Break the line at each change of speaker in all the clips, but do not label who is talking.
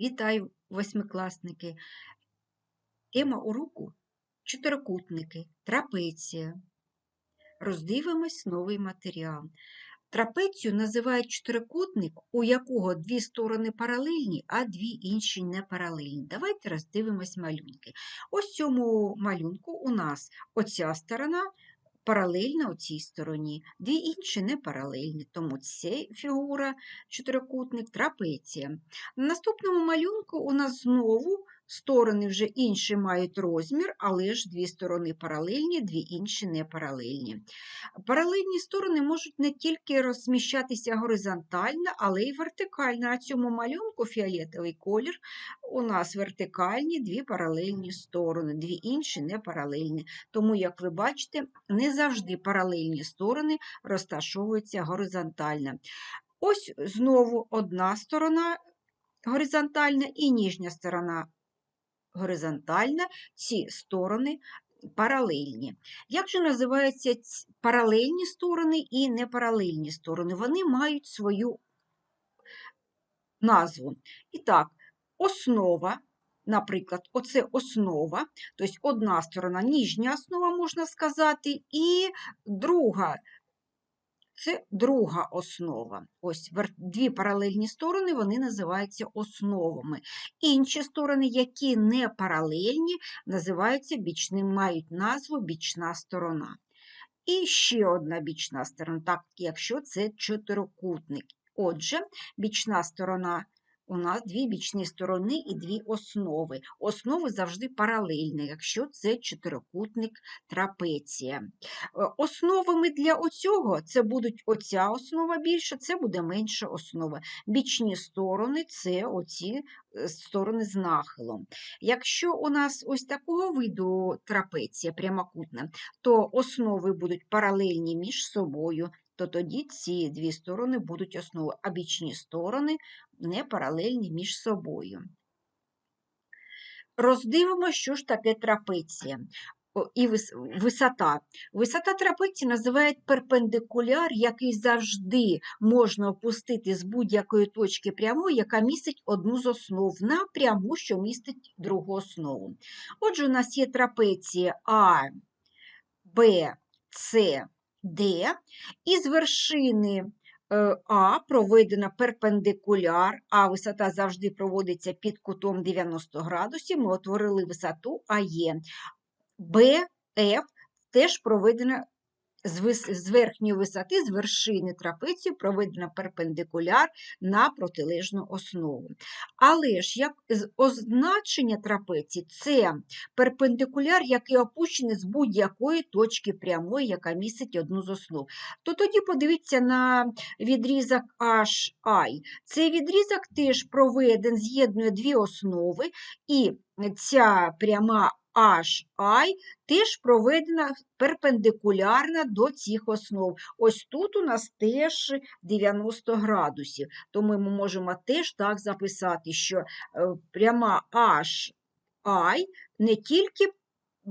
Вітаю, восьмикласники! Тема уроку чотирикутники, трапеція. Роздивимось новий матеріал. Трапецію називають чотирикутник, у якого дві сторони паралельні, а дві інші не паралельні. Давайте роздивимось малюнки. Ось цьому малюнку у нас оця сторона паралельна цій стороні, дві інші не паралельні, тому ця фігура чотирикутник, трапеція. На наступному малюнку у нас знову сторони вже інші мають розмір, але ж дві сторони паралельні, дві інші не паралельні. Паралельні сторони можуть не тільки розміщатися горизонтально, але й вертикально. На цьому малюнку фіолетовий колір у нас вертикальні дві паралельні сторони, дві інші не паралельні. Тому, як ви бачите, не завжди паралельні сторони розташовуються горизонтально. Ось знову одна сторона горизонтальна і ніжня сторона горизонтальна, ці сторони паралельні. Як же називаються паралельні сторони і непаралельні сторони? Вони мають свою назву. І так, основа. Наприклад, оце основа, тобто одна сторона ніжня основа, можна сказати, і друга це друга основа. Ось дві паралельні сторони, вони називаються основами. Інші сторони, які не паралельні, називаються бічним, мають назву бічна сторона. І ще одна бічна сторона, так якщо це чотирикутник. Отже, бічна сторона у нас дві бічні сторони і дві основи. Основи завжди паралельні, якщо це чотирикутник трапеція. Е, основами для оцього це будуть оця основа більша, це буде менша основа. Бічні сторони це оці е, сторони з нахилом. Якщо у нас ось такого виду трапеція прямокутна, то основи будуть паралельні між собою то тоді ці дві сторони будуть основою, а бічні сторони не паралельні між собою. Роздивимо, що ж таке трапеція. І висота. Висота трапеції називають перпендикуляр, який завжди можна опустити з будь-якої точки прямої, яка містить одну з основ на пряму, що містить другу основу. Отже, у нас є трапеція А, Б, С, Д, і з вершини е, А проведена перпендикуляр, а висота завжди проводиться під кутом 90 градусів. Ми отворили висоту АЕ. Б, Ф теж проведена з верхньої висоти, з вершини трапеції проведено перпендикуляр на протилежну основу. Але ж як означення трапеції це перпендикуляр, який опущений з будь-якої точки прямої, яка містить одну з основ. То тоді подивіться на відрізок HI. Цей відрізок теж проведен, з'єднує дві основи, і ця пряма HI теж проведена перпендикулярна до цих основ. Ось тут у нас теж 90 градусів. Тому ми можемо теж так записати, що е, пряма HI не тільки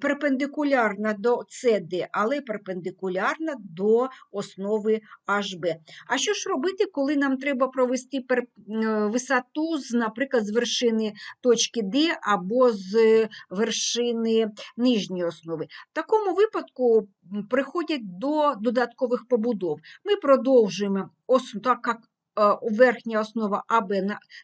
перпендикулярна до CD, але перпендикулярна до основи HB. А що ж робити, коли нам треба провести е, висоту, з, наприклад, з вершини точки D або з вершини нижньої основи? В такому випадку приходять до додаткових побудов. Ми продовжуємо, так як верхня основа АБ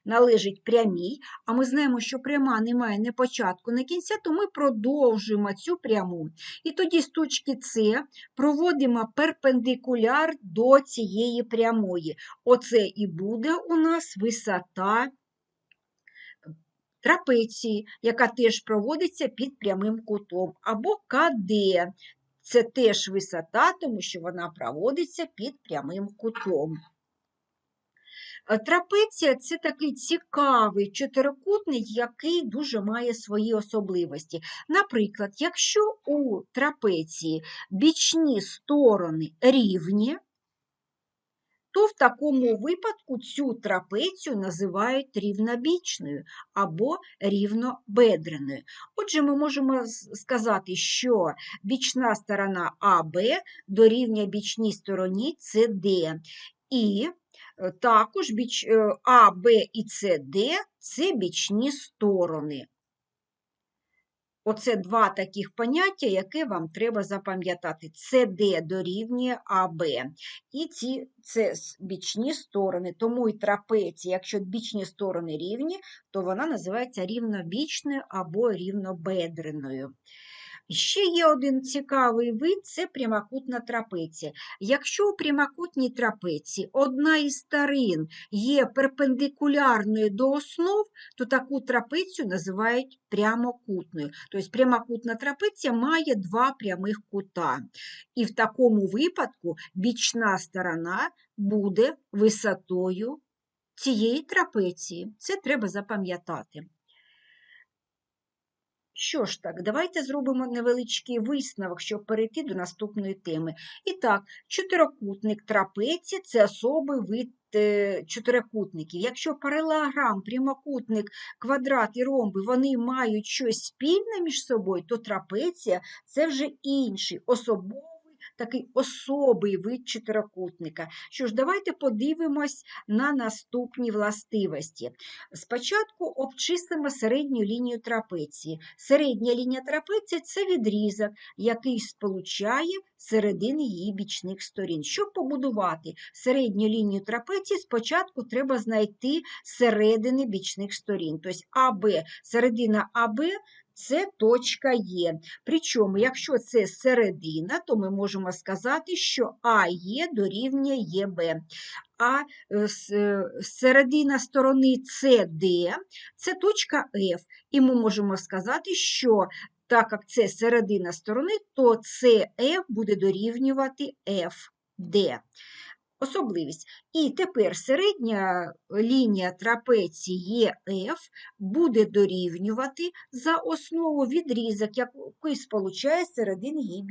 належить прямій, а ми знаємо, що пряма не має ні початку, ні кінця, то ми продовжуємо цю пряму. І тоді з точки С проводимо перпендикуляр до цієї прямої. Оце і буде у нас висота трапеції, яка теж проводиться під прямим кутом, або КД. Це теж висота, тому що вона проводиться під прямим кутом. Е, трапеція це такий цікавий чотирикутник, який дуже має свої особливості. Наприклад, якщо у трапеції бічні сторони рівні, то в такому випадку цю трапецію називають рівнобічною або рівнобедреною. Отже, ми можемо сказати, що бічна сторона АБ дорівнює бічній стороні СД. І Також біч, е, А, Б і С, Д – це бічні сторони. Оце два таких поняття, яке вам треба запам'ятати. СД дорівнює АБ. І ці це бічні сторони. Тому і трапеція, якщо бічні сторони рівні, то вона називається рівнобічною або рівнобедреною. Ще є один цікавий вид це прямокутна трапеція. Якщо у прямокутній трапеції одна із сторін є перпендикулярною до основ, то таку трапецію називають прямокутною. Тобто прямокутна трапеція має два прямих кута. І в такому випадку бічна сторона буде висотою цієї трапеції. Це треба запам'ятати. Що ж так, давайте зробимо невеличкий висновок, щоб перейти до наступної теми. І так, чотирикутник трапеції – це особий вид е, чотирикутників. Якщо паралелограм, прямокутник, квадрат і ромби вони мають щось спільне між собою, то трапеція – це вже інший особовий такий особий вид чотирикутника. Що ж, давайте подивимось на наступні властивості. Спочатку обчислимо середню лінію трапеції. Середня лінія трапеції – це відрізок, який сполучає середини її бічних сторін. Щоб побудувати середню лінію трапеції, спочатку треба знайти середини бічних сторін. Тобто АБ, середина АБ це точка Є. Причому, якщо це середина, то ми можемо сказати, що АЄ дорівнює ЄБ. А е, е, середина сторони СД це точка F. І ми можемо сказати, що так як це середина сторони, то CF буде дорівнювати FD. Особливість. І тепер середня лінія трапеції EF буде дорівнювати за основу відрізок, який сполучає середини її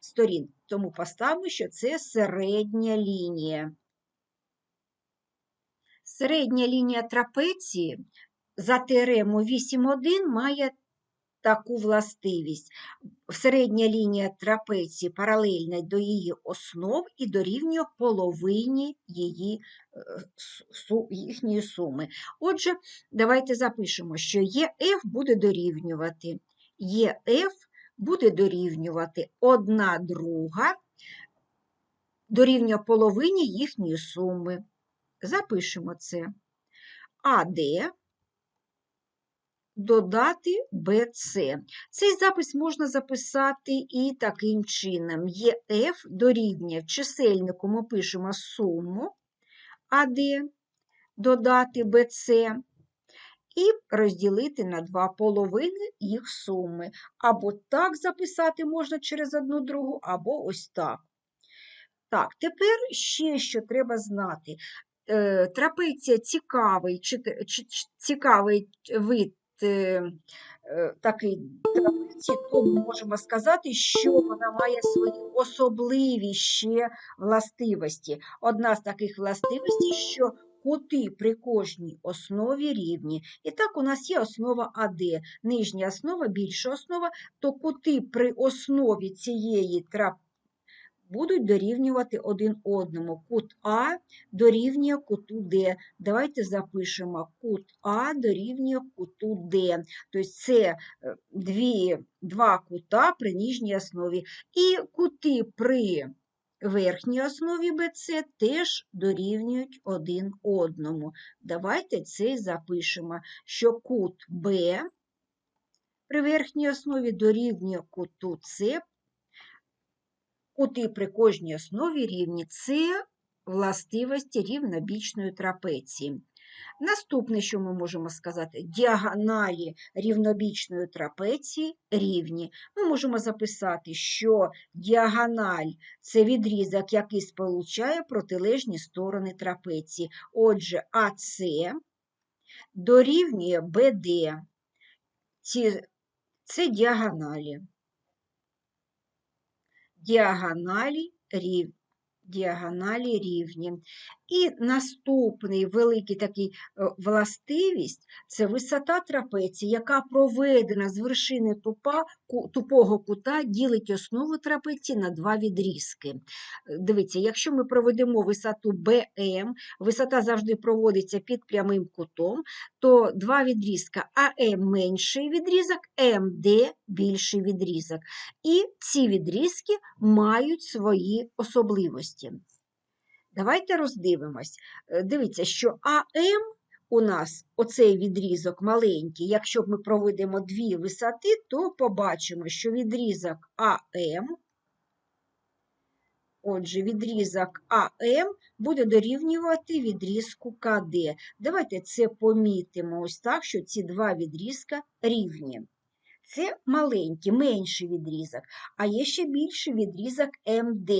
сторін. Тому поставимо, що це середня лінія. Середня лінія трапеції за теоремою 8.1 має таку властивість. Середня лінія трапеції паралельна до її основ і дорівнює половині її, е, їхньої суми. Отже, давайте запишемо, що ЄФ буде дорівнювати. ЄФ буде дорівнювати 1 друга, дорівнює половині їхньої суми. Запишемо це. АД додати BC. Цей запис можна записати і таким чином. ЄФ дорівнює в чисельнику ми пишемо суму АД додати BC і розділити на два половини їх суми. Або так записати можна через одну другу, або ось так. Так, тепер ще що треба знати. Е, Трапеція цікавий, цікавий вид е, такий трапеції, то ми можемо сказати, що вона має свої особливі ще властивості. Одна з таких властивостей, що кути при кожній основі рівні. І так у нас є основа АД, нижня основа, більша основа, то кути при основі цієї трапеції будуть дорівнювати один одному. Кут А дорівнює куту Д. Давайте запишемо кут А дорівнює куту Д. Тобто це е, дві, два кута при нижній основі. І кути при верхній основі BC теж дорівнюють один одному. Давайте це запишемо, що кут Б при верхній основі дорівнює куту С Кути при кожній основі рівні це властивості рівнобічної трапеції. Наступне, що ми можемо сказати, діагоналі рівнобічної трапеції рівні. Ми можемо записати, що діагональ це відрізок, який сполучає протилежні сторони трапеції. Отже, АС дорівнює БД. Це діагоналі діагоналі, рів... діагоналі рівні. І наступний великий такий е, властивість це висота трапеції, яка проведена з вершини тупа, тупого кута, ділить основу трапеції на два відрізки. Е, Дивіться, якщо ми проведемо висоту БМ, висота завжди проводиться під прямим кутом, то два відрізка АМ менший відрізок, МД більший відрізок. І ці відрізки мають свої особливості. Давайте роздивимось. Е, Дивіться, що АМ у нас оцей відрізок маленький, якщо ми проведемо дві висоти, то побачимо, що відрізок АМ, отже, відрізок АМ буде дорівнювати відрізку КД. Давайте це помітимо ось так, що ці два відрізка рівні. Це маленький, менший відрізок, а є ще більший відрізок МД.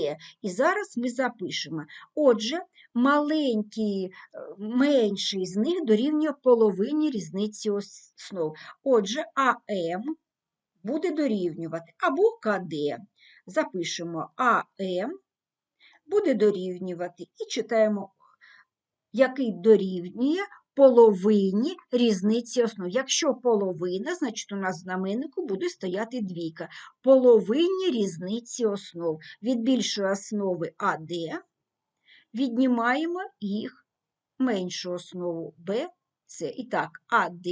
І зараз ми запишемо. Отже, маленький, е, менший з них дорівнює половині різниці основ. Отже, АМ буде дорівнювати або КД. Запишемо АМ буде дорівнювати і читаємо, який дорівнює половині різниці основ. Якщо половина, значить у нас в знаменнику буде стояти двійка. Половині різниці основ. Від більшої основи АД віднімаємо їх меншу основу Б, С. І так, АД,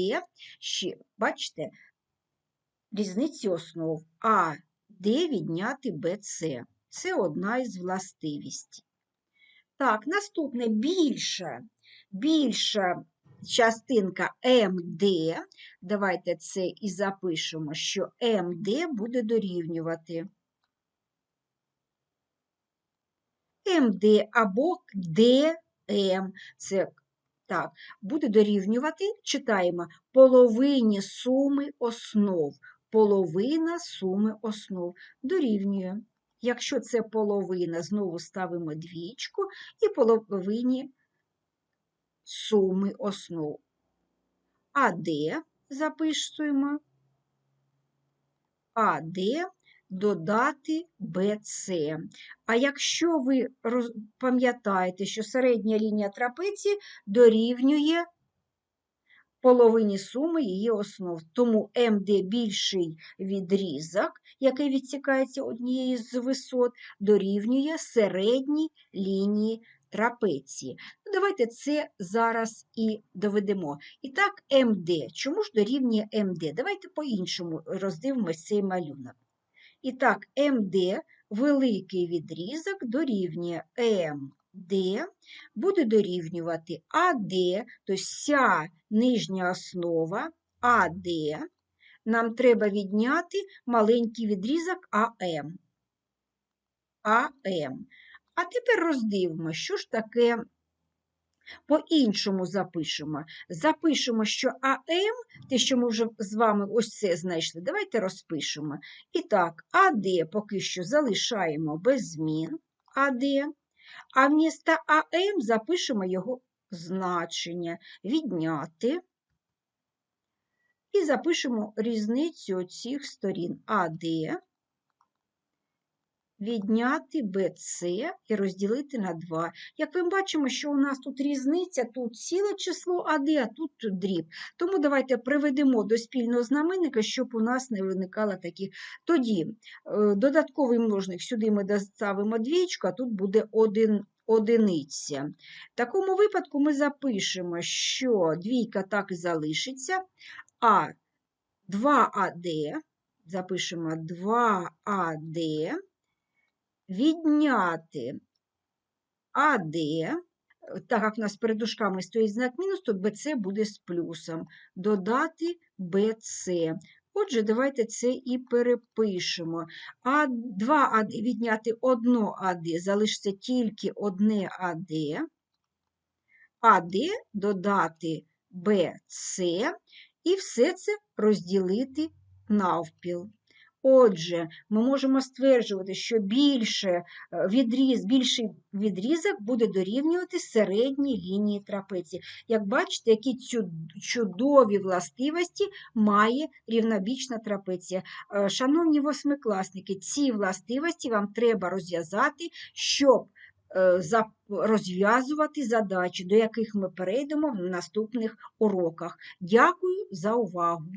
ще, бачите, різниці основ АД відняти БЦ. Це одна із властивістей. Так, наступне більше, більша частинка МД. Давайте це і запишемо, що МД буде дорівнювати МД або ДМ. Це так, буде дорівнювати, читаємо, половині суми основ. Половина суми основ дорівнює. Якщо це половина, знову ставимо двічку і половині суми основ. АД записуємо, АД додати БЦ. А якщо ви пам'ятаєте, що середня лінія трапеції дорівнює половині суми її основ. Тому МД більший відрізок, який відсікається однією з висот, дорівнює середній лінії трапеції. Ну, давайте це зараз і доведемо. І так, МД. Чому ж дорівнює МД? Давайте по-іншому роздивимось цей малюнок. І так, МД великий відрізок дорівнює МД буде дорівнювати АД, тобто вся нижня основа АД. Нам треба відняти маленький відрізок АМ. АМ. А тепер роздивимо, що ж таке по-іншому запишемо. Запишемо, що АМ, те, що ми вже з вами ось це знайшли, давайте розпишемо. І так, АД поки що залишаємо без змін АД, а вмісто АМ запишемо його значення, відняти. І запишемо різницю цих сторін АД, відняти БЦ і розділити на 2. Як ми бачимо, що у нас тут різниця, тут ціле число АД, а тут дріб. Тому давайте приведемо до спільного знаменника, щоб у нас не виникало таких. Тоді е, додатковий множник сюди ми доставимо двічку, а тут буде один. Одиниця. В такому випадку ми запишемо, що двійка так і залишиться, а 2АД, запишемо 2АД, відняти АД, так як у нас перед дужками стоїть знак мінус, то BC буде з плюсом. Додати BC. Отже, давайте це і перепишемо. А 2 АД відняти 1 АД, залишиться тільки одне АД. АД додати БЦ і все це розділити навпіл. Отже, ми можемо стверджувати, що більше е, відріз, більший відрізок буде дорівнювати середній лінії трапеції. Як бачите, які чудові властивості має рівнобічна трапеція. Е, Шановні восьмикласники, ці властивості вам треба розв'язати, щоб е, розв'язувати задачі, до яких ми перейдемо в наступних уроках. Дякую за увагу!